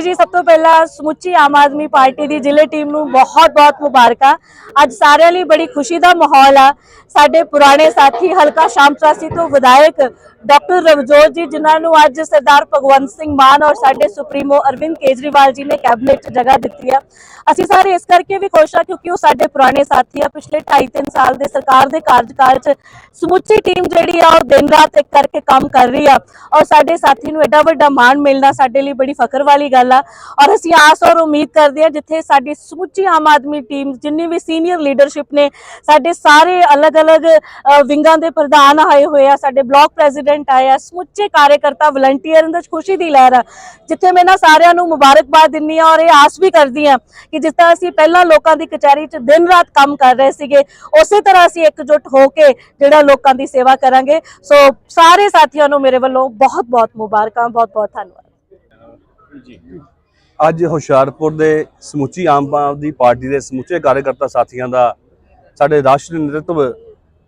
ਜੀ, ਸਭ ਤੋਂ ਪਹਿਲਾਂ ਸਮੁੱਚੀ ਆਮ ਆਦਮੀ ਪਾਰਟੀ ਦੀ ਜ਼ਿਲ੍ਹੇ ਟੀਮ ਨੂੰ ਬਹੁਤ-ਬਹੁਤ ਮੁਬਾਰਕਾਂ। ਅੱਜ ਸਾਰਿਆਂ ਲਈ ਬੜੀ ਖੁਸ਼ੀ ਦਾ ਮਾਹੌਲ ਆ। ਸਾਡੇ ਪੁਰਾਣੇ ਸਾਥੀ ਹਲਕਾ ਸ਼ਾਮ ਚੌਰਾਸੀ ਤੋਂ ਵਿਧਾਇਕ ਡਾਕਟਰ ਰਵਜੋਤ ਜੀ, ਜਿਨ੍ਹਾਂ ਨੂੰ ਅੱਜ ਸਰਦਾਰ ਭਗਵੰਤ ਸਿੰਘ ਮਾਨ ਔਰ ਸਾਡੇ ਸੁਪਰੀਮੋ ਅਰਵਿੰਦ ਕੇਜਰੀਵਾਲ ਜੀ ਨੇ ਕੈਬਨਿਟ 'ਚ ਜਗ੍ਹਾ ਦਿੱਤੀ ਆ। ਅਸੀਂ ਸਾਰੇ ਇਸ ਕਰਕੇ ਵੀ ਖੁਸ਼ ਆ ਕਿਉਂਕਿ ਉਹ ਸਾਡੇ ਪੁਰਾਣੇ ਸਾਥੀ ਆ। ਪਿਛਲੇ 2.5-3 ਸਾਲ ਦੇ ਸਰਕਾਰ ਦੇ ਕਾਰਜਕਾਲ 'ਚ ਸਮੁੱਚੀ ਟੀਮ ਜਿਹੜੀ ਆ, ਉਹ ਦਿਨ ਰਾਤ ਇੱਕ ਕਰਕੇ ਕੰਮ ਕਰ ਰਹੀ ਆ। ਔਰ ਸਾਡੇ ਸਾਥੀ ਨੂੰ ਐਡਾ ਵੱਡਾ ਮਾਣ ਮਿਲਣਾ ਸਾਡੇ ਲਈ ਬੜੀ ਫਕਰ ਵਾਲੀ ਗੱਲ ਆ। ਔਰ ਅਸੀਂ ਆਸ ਔਰ ਉਮੀਦ ਕਰਦੇ ਹਾਂ ਜਿੱਥੇ ਸਾਡੀ ਸਮੁੱਚੀ ਆਮ ਆਦਮੀ ਟੀਮ, ਜਿੰਨੀ ਵੀ ਸੀਨੀਅਰ ਲੀਡਰਸ਼ਿਪ ਨੇ, ਸਾਡੇ ਸਾਰੇ ਅਲੱਗ-ਅਲੱਗ ਵਿੰਗਾਂ ਦੇ ਪ੍ਰਧਾਨ ਆਏ ਹੋਏ ਆ, ਸਾਡੇ ਬਲਾਕ ਪ੍ਰੈਜ਼ੀਡੈਂਟ ਆਏ ਆ, ਸਮੁੱਚੇ ਕਾਰਜਕਰਤਾ ਵਲੰਟੀਅਰ ਦੇ ਖੁਸ਼ੀ ਦੀ ਲਹਿਰ ਆ। ਜਿੱਥੇ ਮੈਂ ਨਾ ਸਾਰਿਆਂ ਨੂੰ ਮੁਬਾਰਕਬਾਦ ਦਿੰਨੀ ਆ ਔਰ ਇਹ ਆਸ ਵੀ ਕਰਦੀ ਆ ਕਿ ਜਿਸ ਤਰ੍ਹਾਂ ਅਸੀਂ ਪਹਿਲਾਂ ਲੋਕਾਂ ਦੀ ਕਚਹਿਰੀ 'ਚ ਦਿਨ ਰਾਤ ਕੰਮ ਕਰ ਰਹੇ ਸੀਗੇ, ਉਸੇ ਤਰ੍ਹਾਂ ਅਸੀਂ ਇਕਜੁੱਟ ਹੋ ਕੇ ਜਿਹੜਾ ਲੋਕਾਂ ਦੀ ਸੇਵਾ ਕਰਾਂਗੇ। ਸੋ ਸਾਰੇ ਸਾਥੀਆਂ ਨੂੰ ਮੇਰੇ ਵੱਲੋਂ ਬਹੁਤ-ਬਹੁਤ ਮੁਬਾਰਕਾਂ, ਬਹੁਤ-ਬਹੁਤ ਧੰਨਵਾਦ। ਅੱਜ ਹੁਸ਼ਿਆਰਪੁਰ ਦੇ ਸਮੁੱਚੀ ਆਮ ਆਦਮੀ ਪਾਰਟੀ ਦੇ ਸਮੁੱਚੇ ਕਾਰਜਕਰਤਾ ਸਾਥੀਆਂ ਦਾ ਸਾਡੇ ਰਾਸ਼ਟਰੀ ਨੇਤਰਤਵ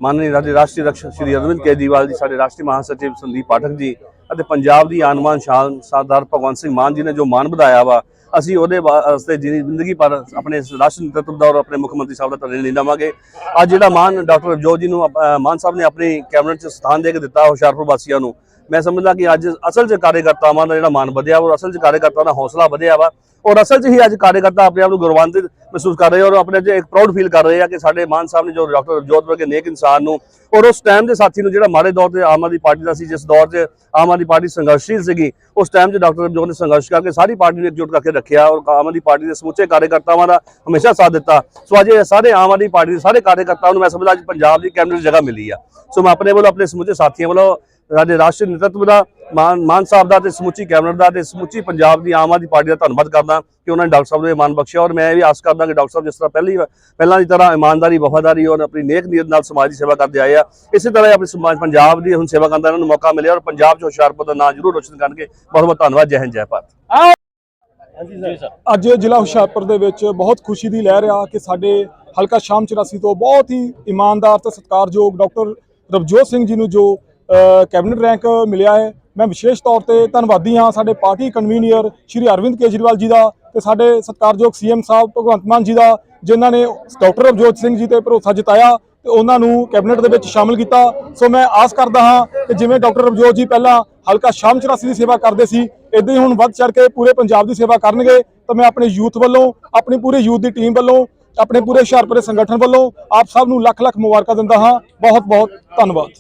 ਮਾਨਨੀ ਰਾਜ ਰਾਸ਼ਟਰੀ ਰਕਸ਼ਕ ਸ਼੍ਰੀ ਅਰਵਿੰਦ ਕੇਜਰੀਵਾਲ ਜੀ, ਸਾਡੇ ਰਾਸ਼ਟਰੀ ਮਹਾਸਚਿਵ ਸੰਦੀਪ ਪਾਠਕ ਜੀ ਅਤੇ ਪੰਜਾਬ ਦੀ ਆਨਮਾਨ ਸ਼ਾਨ ਸਰਦਾਰ ਭਗਵੰਤ ਸਿੰਘ ਮਾਨ ਜੀ ਨੇ ਜੋ ਮਾਨ ਵਧਾਇਆ ਵਾ, ਅਸੀਂ ਉਹਦੇ ਵਾਸਤੇ ਜਿੰਨੀ ਜ਼ਿੰਦਗੀ ਪਰ ਆਪਣੇ ਇਸ ਰਾਸ਼ਟਰੀ ਨੇਤਰਤਵ ਦਾ ਔਰ ਆਪਣੇ ਮੁੱਖ ਮੰਤਰੀ ਸਾਹਿਬ ਦਾ ਧੰਨਵਾਦ ਨਹੀਂ ਲਵਾਂਗੇ। ਅੱਜ ਜਿਹੜਾ ਮਾਨ ਡਾਕਟਰ ਜੋਤ ਜੀ ਨੂੰ ਮਾਨ ਸਾਹਿਬ ਨੇ ਆਪਣੀ ਕੈਬਨਿਟ 'ਚ ਸਥਾਨ ਦੇ ਕੇ ਦਿੱਤਾ, ਹੁਸ਼ਿਆਰਪੁਰ ਵਾਸੀਆਂ ਨੂੰ ਮੈਂ ਸਮਝਦਾ ਕਿ ਅੱਜ ਅਸਲ 'ਚ ਕਾਰਜਕਰਤਾਵਾਂ ਦਾ ਜਿਹੜਾ ਮਾਨ ਵਧਿਆ ਔਰ ਅਸਲ 'ਚ ਕਾਰਜਕਰਤਾਵਾਂ ਦਾ ਹੌਸਲਾ ਵਧਿਆ ਵਾ ਔਰ ਅਸਲ 'ਚ ਹੀ ਅੱਜ ਕਾਰਜਕਰਤਾ ਆਪਣੇ ਆਪ ਨੂੰ ਗੌਰਵਾਨਵਿਤ ਮਹਿਸੂਸ ਕਰ ਰਹੇ ਔਰ ਆਪਣੇ 'ਚ ਇੱਕ ਪ੍ਰਾਊਡ ਫੀਲ ਕਰ ਰਹੇ ਆ ਕਿ ਸਾਡੇ ਮਾਨ ਸਾਹਿਬ ਨੇ ਜੋ ਡਾਕਟਰ ਜੋਤ ਵਰਗੇ ਨੇਕ ਇਨਸਾਨ ਨੂੰ ਔਰ ਉਸ ਟਾਈਮ ਦੇ ਸਾਥੀ ਨੂੰ ਜਿਹੜਾ ਮਾੜੇ ਦੌਰ ਤੇ ਆਮ ਆਦਮੀ ਪਾਰਟੀ ਦਾ ਸੀ, ਜਿਸ ਦੌਰ 'ਚ ਆਮ ਆਦਮੀ ਪਾਰਟੀ ਸੰਘਰਸ਼ੀਲ ਸੀਗੀ, ਉਸ ਟਾਈਮ 'ਚ ਡਾਕਟਰ ਜੋਤ ਨੇ ਸੰਘਰਸ਼ ਕਰਕੇ ਸਾਰੀ ਪਾਰਟੀ ਨੂੰ ਇਕਜੁੱਟ ਕਰਕੇ ਰੱਖਿਆ ਔਰ ਆਮ ਆਦਮੀ ਪਾਰਟੀ ਦੇ ਸਮੁੱਚੇ ਕਾਰਜਕਰਤਾਵਾਂ ਦਾ ਹਮੇਸ਼ਾ ਸਾਥ ਦਿੱਤਾ। ਸੋ ਅੱਜ ਇਹ ਸਾਰੇ ਆਮ ਆਦਮੀ ਪਾਰਟੀ ਦੇ ਸਾਰੇ ਕਾਰਜਕਰਤਾਵਾਂ ਨੂੰ ਮੈਂ ਸਮਝਦਾ ਅੱਜ ਪੰਜਾਬ ਦੀ ਕੈਬਨਿਟ ਜਗ੍ਹਾ ਮਿਲੀ ਆ। ਸੋ ਮੈਂ ਆਪਣੇ ਵੱਲੋਂ ਆਪਣੇ ਸਮੁੱਚੇ ਸਾਥੀਆਂ ਵੱਲੋਂ ਸਾਡੇ ਰਾਸ਼ਟਰੀ ਨੇਤਰਤਵ ਦਾ, ਮਾਨ ਮਾਨ ਸਾਹਿਬ ਦਾ ਤੇ ਸਮੁੱਚੀ ਕੈਬਨਿਟ ਦਾ ਤੇ ਸਮੁੱਚੀ ਪੰਜਾਬ ਦੀ ਆਮ ਆਦਮੀ ਪਾਰਟੀ ਦਾ ਧੰਨਵਾਦ ਕਰਦਾ ਕਿ ਉਹਨਾਂ ਨੇ ਡਾਕਟਰ ਸਾਹਿਬ ਨੂੰ ਇਹ ਬਖਸ਼ਿਆ। ਔਰ ਮੈਂ ਇਹ ਵੀ ਆਸ ਕਰਦਾ ਕਿ ਡਾਕਟਰ ਸਾਹਿਬ ਜਿਸ ਤਰ੍ਹਾਂ ਪਹਿਲੀ ਪਹਿਲਾਂ ਦੀ ਤਰ੍ਹਾਂ ਇਮਾਨਦਾਰੀ, ਵਫਾਦਾਰੀ ਔਰ ਆਪਣੀ ਨੇਕ ਨੀਅਤ ਨਾਲ ਸਮਾਜ ਦੀ ਸੇਵਾ ਕਰਦੇ ਆਏ ਆ, ਇਸੇ ਤਰ੍ਹਾਂ ਹੀ ਆਪਣੀ ਸਮਾਜ, ਪੰਜਾਬ ਦੀ ਹੁਣ ਸੇਵਾ ਕਰਨ ਦਾ ਇਹਨਾਂ ਨੂੰ ਮੌਕਾ ਮਿਲਿਆ ਔਰ ਪੰਜਾਬ 'ਚ ਹੁਸ਼ਿਆਰਪੁਰ ਦਾ ਨਾਂ ਜ਼ਰੂਰ ਰੋਸ਼ਨ ਕਰਨਗੇ। ਬਹੁਤ ਬਹੁਤ ਧੰਨਵਾਦ, ਜੈ ਹਿੰਦ, ਜੈ ਭਾਰਤ। ਅੱਜ ਜ਼ਿਲ੍ਹਾ ਹੁਸ਼ਿਆਰਪੁਰ ਦੇ ਵਿੱਚ ਬਹੁਤ ਖੁਸ਼ੀ ਦੀ ਲਹਿਰ ਆ ਕਿ ਸਾਡੇ ਹਲਕਾ ਸ਼ਾਮ 84 ਤੋਂ ਬਹੁਤ ਹੀ ਇਮਾਨਦਾਰ ਤੇ ਸਤਿਕਾਰਯੋਗ ਡਾਕਟਰ ਰਵਜੋਤ ਸਿੰਘ ਜੀ ਨੂੰ ਜੋ ਕੈਬਨਿਟ ਰੈਂਕ ਮਿਲਿਆ ਹੈ। ਮੈਂ ਵਿਸ਼ੇਸ਼ ਤੌਰ ਤੇ ਧੰਨਵਾਦੀ ਹਾਂ ਸਾਡੇ ਪਾਰਟੀ ਕਨਵੀਨੀਅਰ ਸ਼੍ਰੀ ਅਰਵਿੰਦ ਕੇਜਰੀਵਾਲ ਜੀ ਦਾ ਤੇ ਸਾਡੇ ਸਤਿਕਾਰਯੋਗ ਸੀਐਮ ਸਾਹਿਬ ਭਗਵੰਤ ਮਾਨ ਜੀ ਦਾ, ਜਿਨ੍ਹਾਂ ਨੇ ਡਾਕਟਰ ਰਵਜੋਤ ਸਿੰਘ ਜੀ ਤੇ ਭਰੋਸਾ ਜਤਾਇਆ ਤੇ ਉਹਨਾਂ ਨੂੰ ਕੈਬਨਿਟ ਦੇ ਵਿੱਚ ਸ਼ਾਮਿਲ ਕੀਤਾ। ਸੋ ਮੈਂ ਆਸ ਕਰਦਾ ਹਾਂ ਕਿ ਜਿਵੇਂ ਡਾਕਟਰ ਰਵਜੋਤ ਜੀ ਪਹਿਲਾਂ ਹਲਕਾ ਸ਼ਾਮ 84 ਦੀ ਸੇਵਾ ਕਰਦੇ ਸੀ, ਇਦਾਂ ਹੀ ਹੁਣ ਵੱਧ ਚੜ ਕੇ ਪੂਰੇ ਪੰਜਾਬ ਦੀ ਸੇਵਾ ਕਰਨਗੇ, ਤਾਂ ਮੈਂ ਆਪਣੇ ਯੂਥ ਵੱਲੋਂ, ਆਪਣੀ ਪੂਰੀ ਯੂਥ ਦੀ ਟੀਮ ਵੱਲੋਂ, ਆਪਣੇ ਪੂਰੇ ਹੁਸ਼ਿਆਰਪੁਰ ਸੰਗਠਨ ਵੱਲੋਂ ਆਪ ਸਭ ਨੂੰ ਲੱਖ ਲੱਖ ਮੁਬਾਰਕਾਂ ਦਿੰਦਾ ਹਾਂ। ਬਹੁਤ ਬਹੁਤ ਧੰਨਵਾਦ।